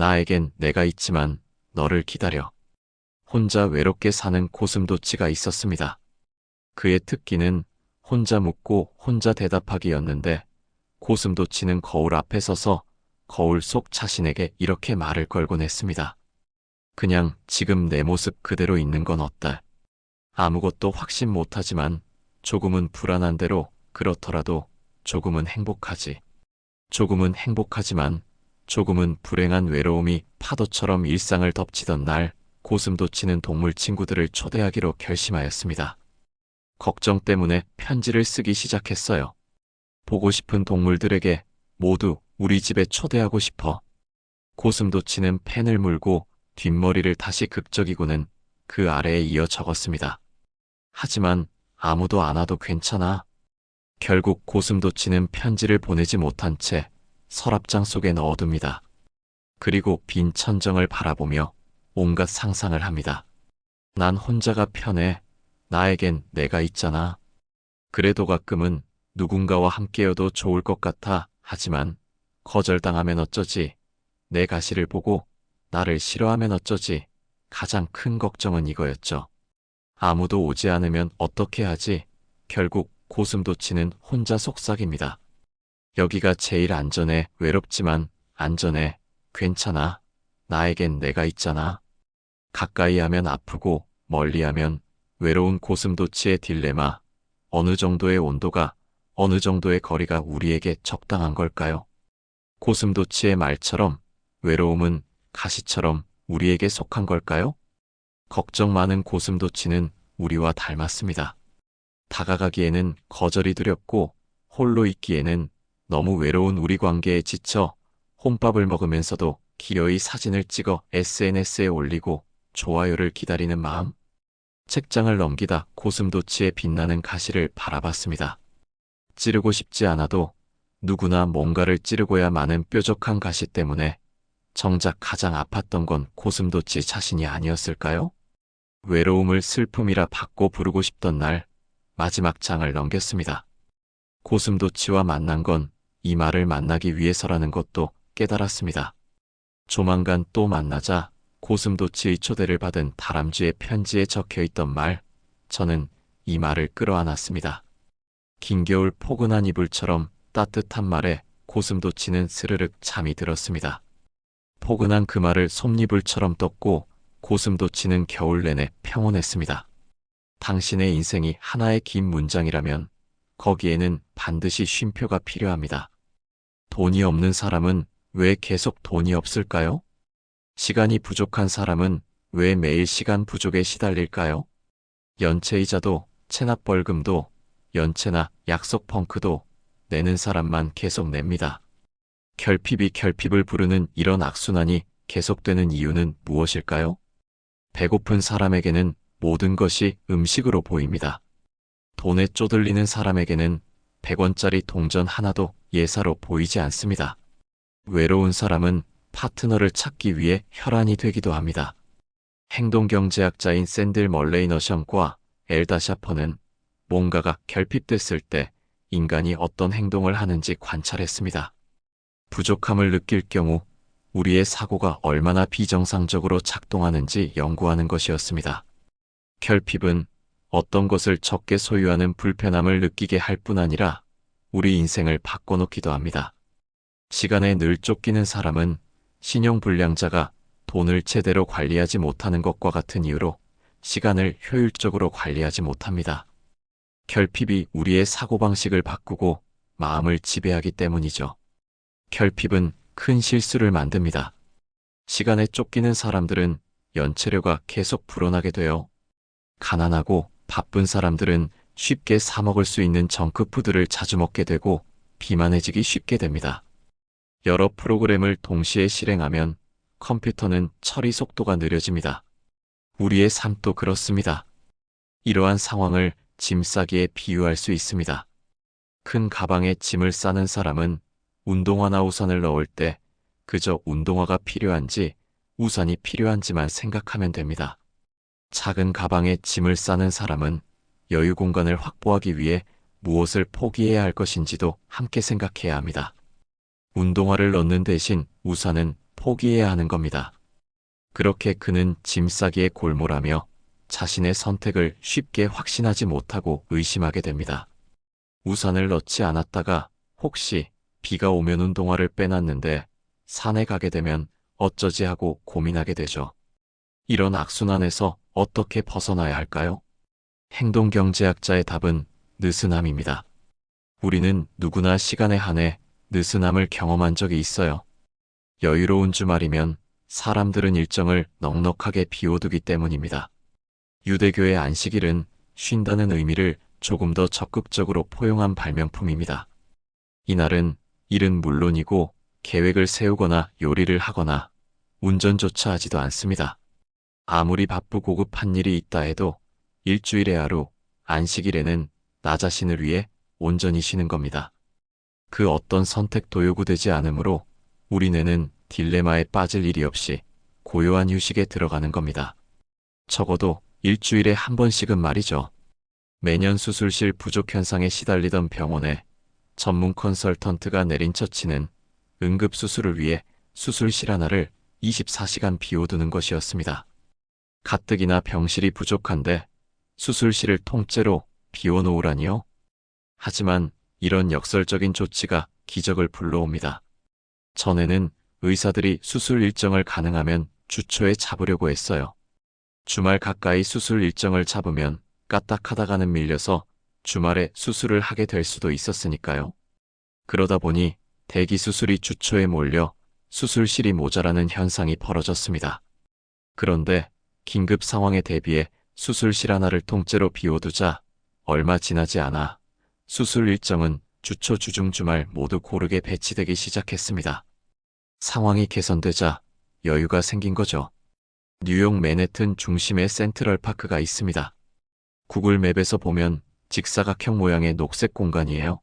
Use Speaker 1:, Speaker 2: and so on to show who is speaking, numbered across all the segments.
Speaker 1: 나에겐 내가 있지만 너를 기다려. 혼자 외롭게 사는 고슴도치가 있었습니다. 그의 특기는 혼자 묻고 혼자 대답하기였는데 고슴도치는 거울 앞에 서서 거울 속 자신에게 이렇게 말을 걸곤 했습니다. 그냥 지금 내 모습 그대로 있는 건 어때? 아무것도 확신 못하지만 조금은 불안한 대로 그렇더라도 조금은 행복하지. 조금은 행복하지만 조금은 불행한 외로움이 파도처럼 일상을 덮치던 날 고슴도 치는 동물 친구들을 초대하기로 결심하였습니다. 걱정 때문에 편지를 쓰기 시작했어요. 보고 싶은 동물들에게 모두 우리 집에 초대하고 싶어. 고슴도 치는 펜을 물고 뒷머리를 다시 극적이고는 그 아래에 이어 적었습니다. 하지만 아무도 안 와도 괜찮아. 결국 고슴도치는 편지를 보내지 못한 채 서랍장 속에 넣어둡니다. 그리고 빈 천정을 바라보며 온갖 상상을 합니다. 난 혼자가 편해. 나에겐 내가 있잖아. 그래도 가끔은 누군가와 함께여도 좋을 것 같아. 하지만 거절당하면 어쩌지? 내 가시를 보고 나를 싫어하면 어쩌지? 가장 큰 걱정은 이거였죠. 아무도 오지 않으면 어떻게 하지? 결국 고슴도치는 혼자 속삭입니다. 여기가 제일 안전해. 외롭지만 안전해. 괜찮아. 나에겐 내가 있잖아. 가까이 하면 아프고 멀리 하면 외로운 고슴도치의 딜레마. 어느 정도의 온도가 어느 정도의 거리가 우리에게 적당한 걸까요? 고슴도치의 말처럼 외로움은 가시처럼 우리에게 속한 걸까요? 걱정 많은 고슴도치는 우리와 닮았습니다. 다가가기에는 거절이 두렵고 홀로 있기에는 너무 외로운 우리 관계에 지쳐 혼밥을 먹으면서도 기어이 사진을 찍어 SNS에 올리고 좋아요를 기다리는 마음. 책장을 넘기다 고슴도치의 빛나는 가시를 바라봤습니다. 찌르고 싶지 않아도 누구나 뭔가를 찌르고야 마는 뾰족한 가시 때문에 정작 가장 아팠던 건 고슴도치 자신이 아니었을까요? 외로움을 슬픔이라 바꿔 부르고 싶던 날 마지막 장을 넘겼습니다. 고슴도치와 만난 건 이 말을 만나기 위해서라는 것도 깨달았습니다. 조만간 또 만나자 고슴도치의 초대를 받은 다람쥐의 편지에 적혀 있던 말, 저는 이 말을 끌어안았습니다. 긴 겨울 포근한 이불처럼 따뜻한 말에 고슴도치는 스르륵 잠이 들었습니다. 포근한 그 말을 솜니불처럼 떴고 고슴도치는 겨울 내내 평온했습니다. 당신의 인생이 하나의 긴 문장이라면 거기에는 반드시 쉼표가 필요합니다. 돈이 없는 사람은 왜 계속 돈이 없을까요? 시간이 부족한 사람은 왜 매일 시간 부족에 시달릴까요? 연체이자도 체납 벌금도 연체나 약속 펑크도 내는 사람만 계속 냅니다. 결핍이 결핍을 부르는 이런 악순환이 계속되는 이유는 무엇일까요? 배고픈 사람에게는 모든 것이 음식으로 보입니다. 돈에 쪼들리는 사람에게는 100원짜리 동전 하나도 예사로 보이지 않습니다. 외로운 사람은 파트너를 찾기 위해 혈안이 되기도 합니다. 행동경제학자인 샌들 멀레이너션과 엘다 샤퍼는 뭔가가 결핍됐을 때 인간이 어떤 행동을 하는지 관찰했습니다. 부족함을 느낄 경우 우리의 사고가 얼마나 비정상적으로 작동하는지 연구하는 것이었습니다. 결핍은 어떤 것을 적게 소유하는 불편함을 느끼게 할 뿐 아니라 우리 인생을 바꿔놓기도 합니다. 시간에 늘 쫓기는 사람은 신용불량자가 돈을 제대로 관리하지 못하는 것과 같은 이유로 시간을 효율적으로 관리하지 못합니다. 결핍이 우리의 사고방식을 바꾸고 마음을 지배하기 때문이죠. 결핍은 큰 실수를 만듭니다. 시간에 쫓기는 사람들은 연체료가 계속 불어나게 되어 가난하고 바쁜 사람들은 쉽게 사먹을 수 있는 정크푸드를 자주 먹게 되고 비만해지기 쉽게 됩니다. 여러 프로그램을 동시에 실행하면 컴퓨터는 처리 속도가 느려집니다. 우리의 삶도 그렇습니다. 이러한 상황을 짐 싸기에 비유할 수 있습니다. 큰 가방에 짐을 싸는 사람은 운동화나 우산을 넣을 때 그저 운동화가 필요한지 우산이 필요한지만 생각하면 됩니다. 작은 가방에 짐을 싸는 사람은 여유 공간을 확보하기 위해 무엇을 포기해야 할 것인지도 함께 생각해야 합니다. 운동화를 넣는 대신 우산은 포기해야 하는 겁니다. 그렇게 그는 짐 싸기에 골몰하며 자신의 선택을 쉽게 확신하지 못하고 의심하게 됩니다. 우산을 넣지 않았다가 혹시 비가 오면 운동화를 빼놨는데 산에 가게 되면 어쩌지 하고 고민하게 되죠. 이런 악순환에서 어떻게 벗어나야 할까요? 행동경제학자의 답은 느슨함입니다. 우리는 누구나 시간에 한해 느슨함을 경험한 적이 있어요. 여유로운 주말이면 사람들은 일정을 넉넉하게 비워두기 때문입니다. 유대교의 안식일은 쉰다는 의미를 조금 더 적극적으로 포용한 발명품입니다. 이날은 일은 물론이고 계획을 세우거나 요리를 하거나 운전조차 하지도 않습니다. 아무리 바쁘고 급한 일이 있다 해도 일주일의 하루, 안식일에는 나 자신을 위해 온전히 쉬는 겁니다. 그 어떤 선택도 요구되지 않으므로 우리 뇌는 딜레마에 빠질 일이 없이 고요한 휴식에 들어가는 겁니다. 적어도 일주일에 한 번씩은 말이죠. 매년 수술실 부족 현상에 시달리던 병원에 전문 컨설턴트가 내린 처치는 응급수술을 위해 수술실 하나를 24시간 비워두는 것이었습니다. 가뜩이나 병실이 부족한데 수술실을 통째로 비워놓으라니요? 하지만 이런 역설적인 조치가 기적을 불러옵니다. 전에는 의사들이 수술 일정을 가능하면 주초에 잡으려고 했어요. 주말 가까이 수술 일정을 잡으면 까딱하다가는 밀려서 주말에 수술을 하게 될 수도 있었으니까요. 그러다 보니 대기 수술이 주초에 몰려 수술실이 모자라는 현상이 벌어졌습니다. 그런데 긴급 상황에 대비해 수술실 하나를 통째로 비워두자 얼마 지나지 않아 수술 일정은 주초 주중 주말 모두 고르게 배치되기 시작했습니다. 상황이 개선되자 여유가 생긴 거죠. 뉴욕 맨해튼 중심에 센트럴 파크가 있습니다. 구글 맵에서 보면 직사각형 모양의 녹색 공간이에요.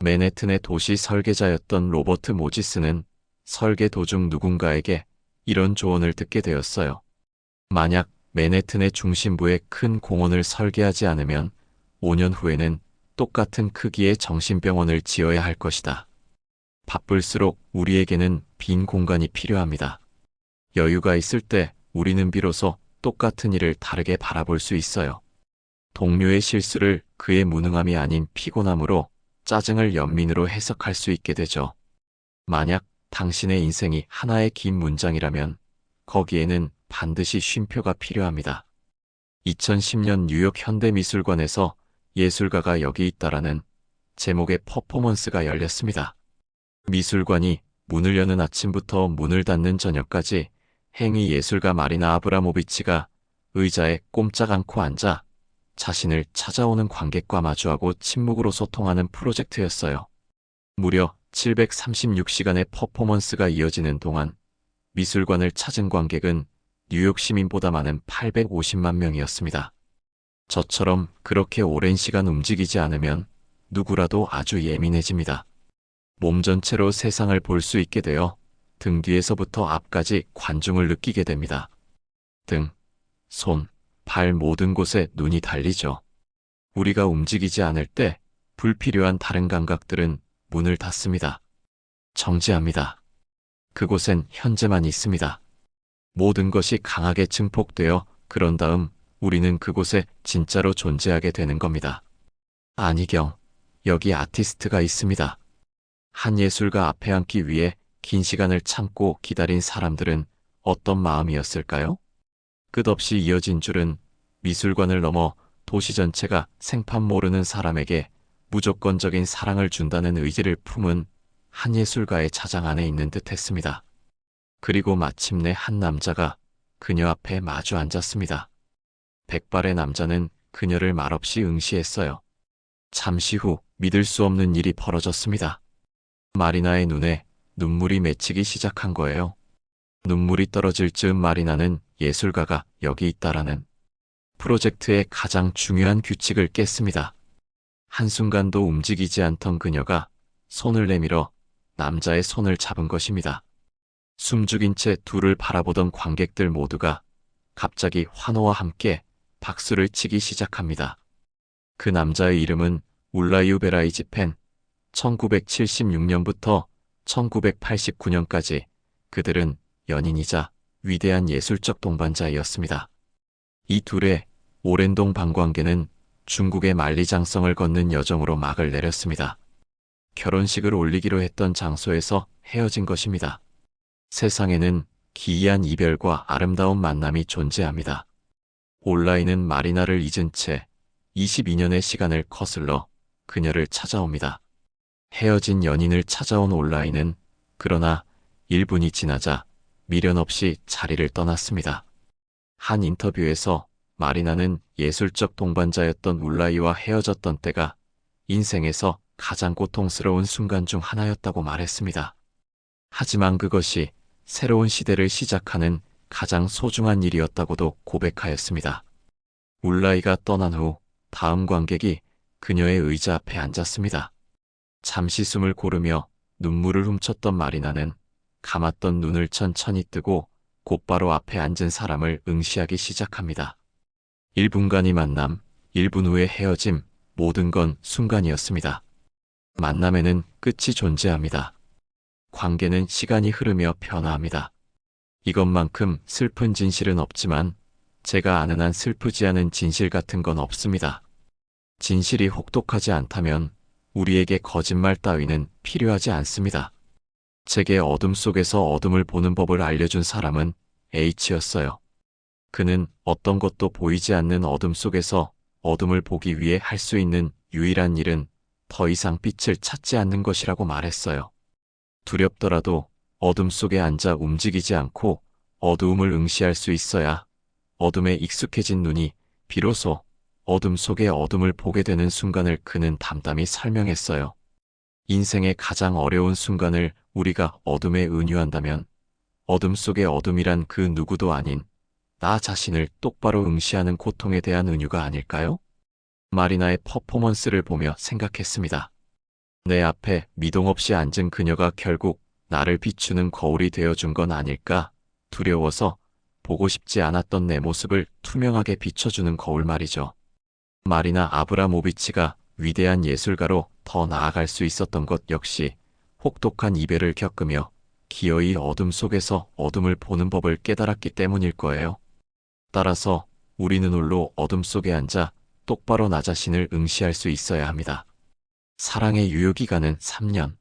Speaker 1: 맨해튼의 도시 설계자였던 로버트 모지스는 설계 도중 누군가에게 이런 조언을 듣게 되었어요. 만약 맨해튼의 중심부에 큰 공원을 설계하지 않으면 5년 후에는 똑같은 크기의 정신병원을 지어야 할 것이다. 바쁠수록 우리에게는 빈 공간이 필요합니다. 여유가 있을 때 우리는 비로소 똑같은 일을 다르게 바라볼 수 있어요. 동료의 실수를 그의 무능함이 아닌 피곤함으로 짜증을 연민으로 해석할 수 있게 되죠. 만약 당신의 인생이 하나의 긴 문장이라면 거기에는 반드시 쉼표가 필요합니다. 2010년 뉴욕 현대미술관에서 예술가가 여기 있다라는 제목의 퍼포먼스가 열렸습니다. 미술관이 문을 여는 아침부터 문을 닫는 저녁까지 행위 예술가 마리나 아브라모비치가 의자에 꼼짝 않고 앉아 자신을 찾아오는 관객과 마주하고 침묵으로 소통하는 프로젝트였어요. 무려 736시간의 퍼포먼스가 이어지는 동안 미술관을 찾은 관객은 뉴욕 시민보다 많은 850만 명이었습니다. 저처럼 그렇게 오랜 시간 움직이지 않으면 누구라도 아주 예민해집니다. 몸 전체로 세상을 볼 수 있게 되어 등 뒤에서부터 앞까지 관중을 느끼게 됩니다. 등, 손, 발 모든 곳에 눈이 달리죠. 우리가 움직이지 않을 때 불필요한 다른 감각들은 문을 닫습니다. 정지합니다. 그곳엔 현재만 있습니다. 모든 것이 강하게 증폭되어 그런 다음 우리는 그곳에 진짜로 존재하게 되는 겁니다. 아니경, 여기 아티스트가 있습니다. 한 예술가 앞에 앉기 위해 긴 시간을 참고 기다린 사람들은 어떤 마음이었을까요? 끝없이 이어진 줄은 미술관을 넘어 도시 전체가 생판 모르는 사람에게 무조건적인 사랑을 준다는 의지를 품은 한 예술가의 자장 안에 있는 듯 했습니다. 그리고 마침내 한 남자가 그녀 앞에 마주 앉았습니다. 백발의 남자는 그녀를 말없이 응시했어요. 잠시 후 믿을 수 없는 일이 벌어졌습니다. 마리나의 눈에 눈물이 맺히기 시작한 거예요. 눈물이 떨어질 즈음 마리나는 예술가가 여기 있다라는 프로젝트의 가장 중요한 규칙을 깼습니다. 한순간도 움직이지 않던 그녀가 손을 내밀어 남자의 손을 잡은 것입니다. 숨죽인 채 둘을 바라보던 관객들 모두가 갑자기 환호와 함께 박수를 치기 시작합니다. 그 남자의 이름은 울라이우 베라이지 펜. 1976년부터 1989년까지 그들은 연인이자 위대한 예술적 동반자이었습니다. 이 둘의 오랜 동 방관계는 중국의 만리장성을 걷는 여정으로 막을 내렸습니다. 결혼식을 올리기로 했던 장소에서 헤어진 것입니다. 세상에는 기이한 이별과 아름다운 만남이 존재합니다. 온라인은 마리나를 잊은 채 22년의 시간을 거슬러 그녀를 찾아옵니다. 헤어진 연인을 찾아온 온라인은 그러나 1분이 지나자 미련 없이 자리를 떠났습니다. 한 인터뷰에서 마리나는 예술적 동반자였던 울라이와 헤어졌던 때가 인생에서 가장 고통스러운 순간 중 하나였다고 말했습니다. 하지만 그것이 새로운 시대를 시작하는 가장 소중한 일이었다고도 고백하였습니다. 울라이가 떠난 후 다음 관객이 그녀의 의자 앞에 앉았습니다. 잠시 숨을 고르며 눈물을 훔쳤던 마리나는 감았던 눈을 천천히 뜨고 곧바로 앞에 앉은 사람을 응시하기 시작합니다. 1분간의 만남, 1분 후의 헤어짐, 모든 건 순간이었습니다. 만남에는 끝이 존재합니다. 관계는 시간이 흐르며 변화합니다. 이것만큼 슬픈 진실은 없지만 제가 아는 한 슬프지 않은 진실 같은 건 없습니다. 진실이 혹독하지 않다면 우리에게 거짓말 따위는 필요하지 않습니다. 제게 어둠 속에서 어둠을 보는 법을 알려준 사람은 H였어요. 그는 어떤 것도 보이지 않는 어둠 속에서 어둠을 보기 위해 할 수 있는 유일한 일은 더 이상 빛을 찾지 않는 것이라고 말했어요. 두렵더라도 어둠 속에 앉아 움직이지 않고 어두움을 응시할 수 있어야 어둠에 익숙해진 눈이 비로소 어둠 속의 어둠을 보게 되는 순간을 그는 담담히 설명했어요. 인생의 가장 어려운 순간을 우리가 어둠에 은유한다면 어둠 속의 어둠이란 그 누구도 아닌 나 자신을 똑바로 응시하는 고통에 대한 은유가 아닐까요? 마리나의 퍼포먼스를 보며 생각했습니다. 내 앞에 미동 없이 앉은 그녀가 결국 나를 비추는 거울이 되어준 건 아닐까 두려워서 보고 싶지 않았던 내 모습을 투명하게 비춰주는 거울 말이죠. 마리나 아브라모비치가 위대한 예술가로 더 나아갈 수 있었던 것 역시 혹독한 이별을 겪으며 기어이 어둠 속에서 어둠을 보는 법을 깨달았기 때문일 거예요. 따라서 우리는 홀로 어둠 속에 앉아 똑바로 나 자신을 응시할 수 있어야 합니다. 사랑의 유효기간은 3년.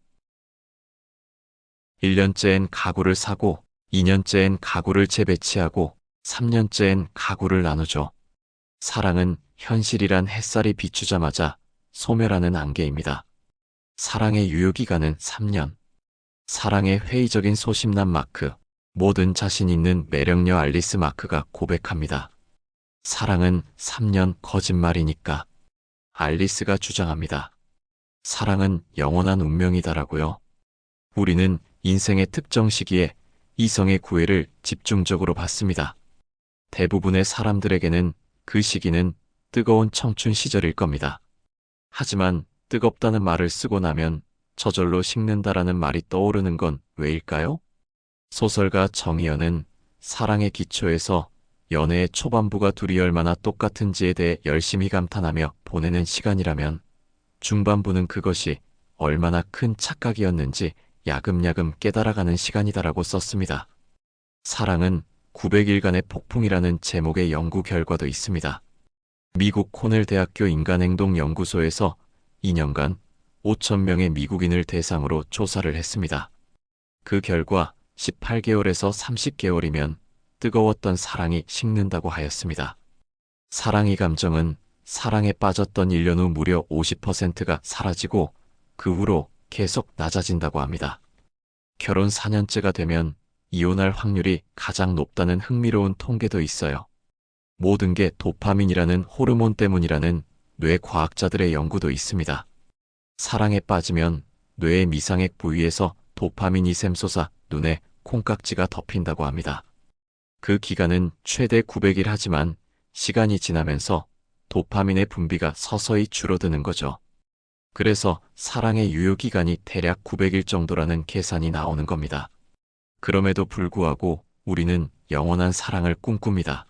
Speaker 1: 1년째엔 가구를 사고, 2년째엔 가구를 재배치하고, 3년째엔 가구를 나누죠. 사랑은 현실이란 햇살이 비추자마자 소멸하는 안개입니다. 사랑의 유효기간은 3년. 사랑의 회의적인 소심남 마크, 모든 자신 있는 매력녀 알리스 마크가 고백합니다. 사랑은 3년 거짓말이니까. 알리스가 주장합니다. 사랑은 영원한 운명이다라고요. 우리는 인생의 특정 시기에 이성의 구애를 집중적으로 받습니다. 대부분의 사람들에게는 그 시기는 뜨거운 청춘 시절일 겁니다. 하지만 뜨겁다는 말을 쓰고 나면 저절로 식는다라는 말이 떠오르는 건 왜일까요? 소설가 정희연은 사랑의 기초에서 연애의 초반부가 둘이 얼마나 똑같은지에 대해 열심히 감탄하며 보내는 시간이라면 중반부는 그것이 얼마나 큰 착각이었는지 야금야금 깨달아가는 시간이다라고 썼습니다. 사랑은 900일간의 폭풍이라는 제목의 연구 결과도 있습니다. 미국 코넬 대학교 인간행동 연구소에서 2년간 5천명의 미국인을 대상으로 조사를 했습니다. 그 결과 18개월에서 30개월이면 뜨거웠던 사랑이 식는다고 하였습니다. 사랑의 감정은 사랑에 빠졌던 1년 후 무려 50%가 사라지고 그 후로 계속 낮아진다고 합니다. 결혼 4년째가 되면 이혼할 확률이 가장 높다는 흥미로운 통계도 있어요. 모든 게 도파민이라는 호르몬 때문이라는 뇌 과학자들의 연구도 있습니다. 사랑에 빠지면 뇌의 미상액 부위에서 도파민이 샘솟아 눈에 콩깍지가 덮인다고 합니다. 그 기간은 최대 900일 하지만 시간이 지나면서 도파민의 분비가 서서히 줄어드는 거죠. 그래서 사랑의 유효기간이 대략 900일 정도라는 계산이 나오는 겁니다. 그럼에도 불구하고 우리는 영원한 사랑을 꿈꿉니다.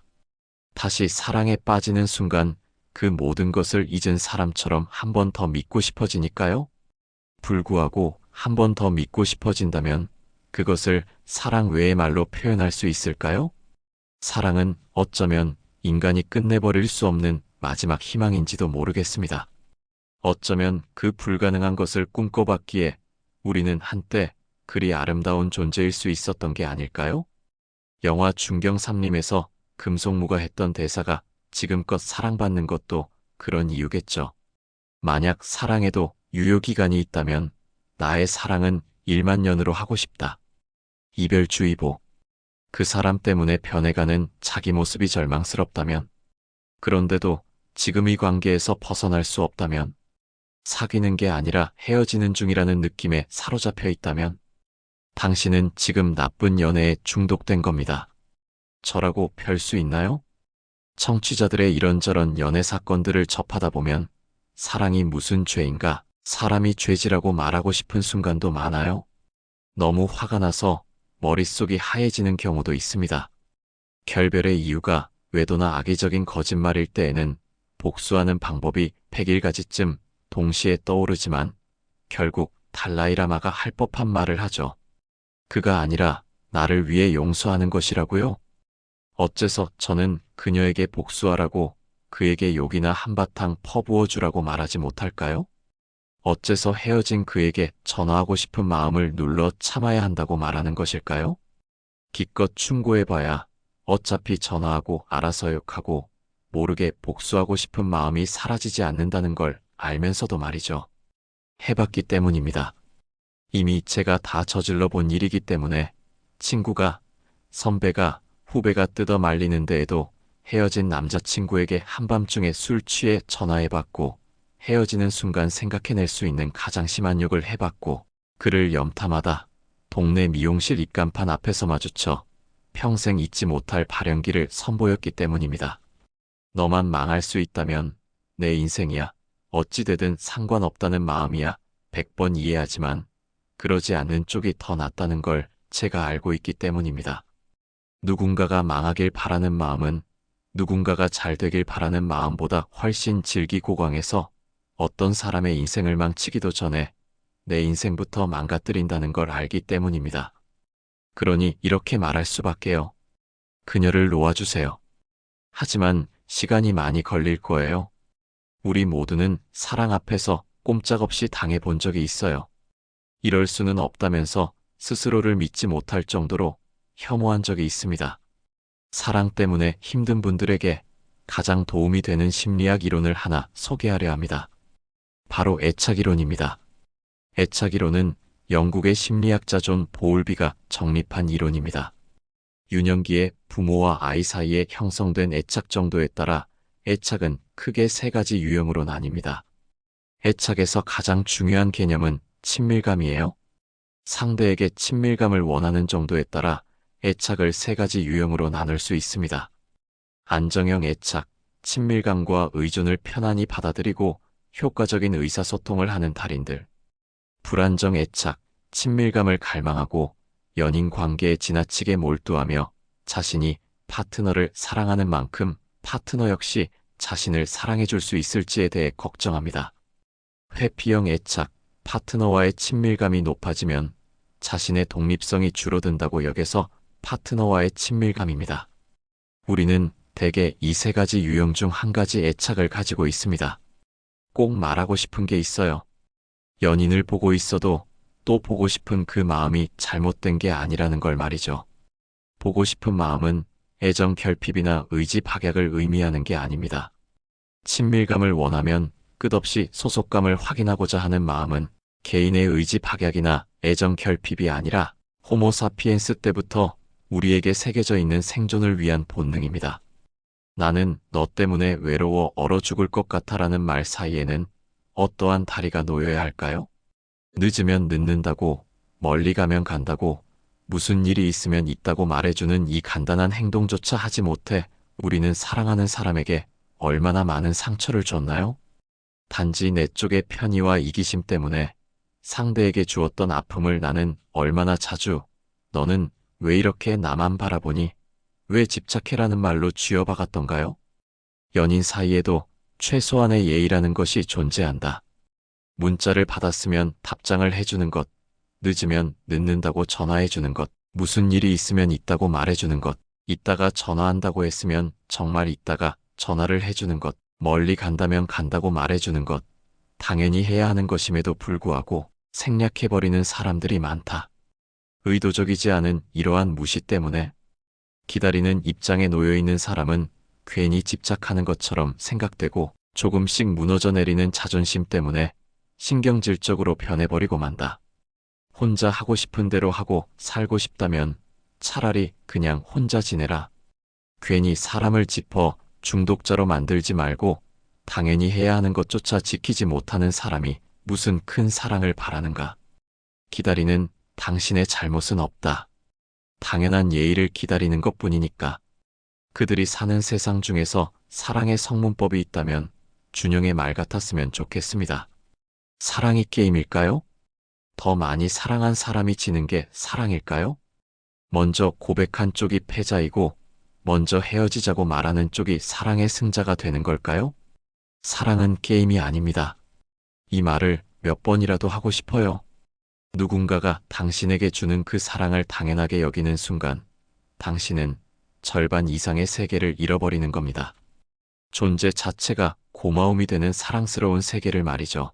Speaker 1: 다시 사랑에 빠지는 순간 그 모든 것을 잊은 사람처럼 한 번 더 믿고 싶어지니까요. 불구하고 한 번 더 믿고 싶어진다면 그것을 사랑 외의 말로 표현할 수 있을까요? 사랑은 어쩌면 인간이 끝내버릴 수 없는 마지막 희망인지도 모르겠습니다. 어쩌면 그 불가능한 것을 꿈꿔봤기에 우리는 한때 그리 아름다운 존재일 수 있었던 게 아닐까요? 영화 중경 삼림에서 금속무가 했던 대사가 지금껏 사랑받는 것도 그런 이유겠죠. 만약 사랑에도 유효기간이 있다면 나의 사랑은 1만 년으로 하고 싶다. 이별주의보. 그 사람 때문에 변해가는 자기 모습이 절망스럽다면, 그런데도 지금 이 관계에서 벗어날 수 없다면, 사귀는 게 아니라 헤어지는 중이라는 느낌에 사로잡혀 있다면, 당신은 지금 나쁜 연애에 중독된 겁니다. 저라고 별 수 있나요? 청취자들의 이런저런 연애 사건들을 접하다 보면 사랑이 무슨 죄인가 사람이 죄지라고 말하고 싶은 순간도 많아요. 너무 화가 나서 머릿속이 하얘지는 경우도 있습니다. 결별의 이유가 외도나 악의적인 거짓말일 때에는 복수하는 방법이 100일가지쯤 동시에 떠오르지만 결국 달라이라마가 할 법한 말을 하죠. 그가 아니라 나를 위해 용서하는 것이라고요? 어째서 저는 그녀에게 복수하라고 그에게 욕이나 한바탕 퍼부어 주라고 말하지 못할까요? 어째서 헤어진 그에게 전화하고 싶은 마음을 눌러 참아야 한다고 말하는 것일까요? 기껏 충고해봐야 어차피 전화하고 알아서 욕하고 모르게 복수하고 싶은 마음이 사라지지 않는다는 걸 알면서도 말이죠. 해봤기 때문입니다. 이미 제가 다 저질러 본 일이기 때문에 친구가, 선배가, 후배가 뜯어 말리는 데에도 헤어진 남자친구에게 한밤중에 술 취해 전화해봤고 헤어지는 순간 생각해낼 수 있는 가장 심한 욕을 해봤고 그를 염탐하다 동네 미용실 입간판 앞에서 마주쳐 평생 잊지 못할 발연기를 선보였기 때문입니다. 너만 망할 수 있다면 내 인생이야. 어찌되든 상관없다는 마음이야. 100번 이해하지만 그러지 않는 쪽이 더 낫다는 걸 제가 알고 있기 때문입니다. 누군가가 망하길 바라는 마음은 누군가가 잘 되길 바라는 마음보다 훨씬 질기고광해서 어떤 사람의 인생을 망치기도 전에 내 인생부터 망가뜨린다는 걸 알기 때문입니다. 그러니 이렇게 말할 수밖에요. 그녀를 놓아주세요. 하지만 시간이 많이 걸릴 거예요. 우리 모두는 사랑 앞에서 꼼짝없이 당해본 적이 있어요. 이럴 수는 없다면서 스스로를 믿지 못할 정도로 혐오한 적이 있습니다. 사랑 때문에 힘든 분들에게 가장 도움이 되는 심리학 이론을 하나 소개하려 합니다. 바로 애착이론입니다. 애착이론은 영국의 심리학자 존 보울비가 정립한 이론입니다. 유년기에 부모와 아이 사이에 형성된 애착 정도에 따라 애착은 크게 세 가지 유형으로 나뉩니다. 애착에서 가장 중요한 개념은 친밀감이에요. 상대에게 친밀감을 원하는 정도에 따라 애착을 세 가지 유형으로 나눌 수 있습니다. 안정형 애착, 친밀감과 의존을 편안히 받아들이고 효과적인 의사소통을 하는 달인들. 불안정 애착, 친밀감을 갈망하고 연인 관계에 지나치게 몰두하며 자신이 파트너를 사랑하는 만큼 파트너 역시 자신을 사랑해 줄 수 있을지에 대해 걱정합니다. 회피형 애착, 파트너와의 친밀감이 높아지면 자신의 독립성이 줄어든다고 여겨서 파트너와의 친밀감입니다. 우리는 대개 이 세 가지 유형 중 한 가지 애착을 가지고 있습니다. 꼭 말하고 싶은 게 있어요. 연인을 보고 있어도 또 보고 싶은 그 마음이 잘못된 게 아니라는 걸 말이죠. 보고 싶은 마음은 애정 결핍이나 의지 박약을 의미하는 게 아닙니다. 친밀감을 원하면 끝없이 소속감을 확인하고자 하는 마음은 개인의 의지 박약이나 애정 결핍이 아니라 호모사피엔스 때부터 우리에게 새겨져 있는 생존을 위한 본능입니다. 나는 너 때문에 외로워 얼어 죽을 것 같아라는 말 사이에는 어떠한 다리가 놓여야 할까요? 늦으면 늦는다고, 멀리 가면 간다고, 무슨 일이 있으면 있다고 말해주는 이 간단한 행동조차 하지 못해 우리는 사랑하는 사람에게 얼마나 많은 상처를 줬나요? 단지 내 쪽의 편의와 이기심 때문에 상대에게 주었던 아픔을 나는 얼마나 자주 너는 왜 이렇게 나만 바라보니 왜 집착해라는 말로 쥐어박았던가요? 연인 사이에도 최소한의 예의라는 것이 존재한다. 문자를 받았으면 답장을 해주는 것, 늦으면 늦는다고 전화해 주는 것, 무슨 일이 있으면 있다고 말해 주는 것, 이따가 전화한다고 했으면 정말 이따가 전화를 해 주는 것, 멀리 간다면 간다고 말해 주는 것, 당연히 해야 하는 것임에도 불구하고 생략해버리는 사람들이 많다. 의도적이지 않은 이러한 무시 때문에 기다리는 입장에 놓여 있는 사람은 괜히 집착하는 것처럼 생각되고 조금씩 무너져 내리는 자존심 때문에 신경질적으로 변해버리고 만다. 혼자 하고 싶은 대로 하고 살고 싶다면 차라리 그냥 혼자 지내라. 괜히 사람을 짚어 중독자로 만들지 말고 당연히 해야 하는 것조차 지키지 못하는 사람이 무슨 큰 사랑을 바라는가. 기다리는 당신의 잘못은 없다. 당연한 예의를 기다리는 것 뿐이니까. 그들이 사는 세상 중에서 사랑의 성문법이 있다면 준영의 말 같았으면 좋겠습니다. 사랑이 게임일까요? 더 많이 사랑한 사람이 지는 게 사랑일까요? 먼저 고백한 쪽이 패자이고 먼저 헤어지자고 말하는 쪽이 사랑의 승자가 되는 걸까요? 사랑은 게임이 아닙니다. 이 말을 몇 번이라도 하고 싶어요. 누군가가 당신에게 주는 그 사랑을 당연하게 여기는 순간, 당신은 절반 이상의 세계를 잃어버리는 겁니다. 존재 자체가 고마움이 되는 사랑스러운 세계를 말이죠.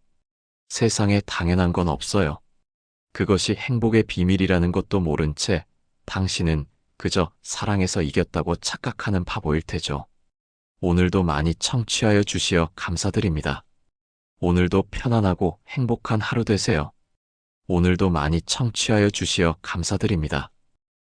Speaker 1: 세상에 당연한 건 없어요. 그것이 행복의 비밀이라는 것도 모른 채 당신은 그저 사랑에서 이겼다고 착각하는 바보일 테죠. 오늘도 많이 청취하여 주시어 감사드립니다. 오늘도 편안하고 행복한 하루 되세요. 오늘도 많이 청취하여 주시어 감사드립니다.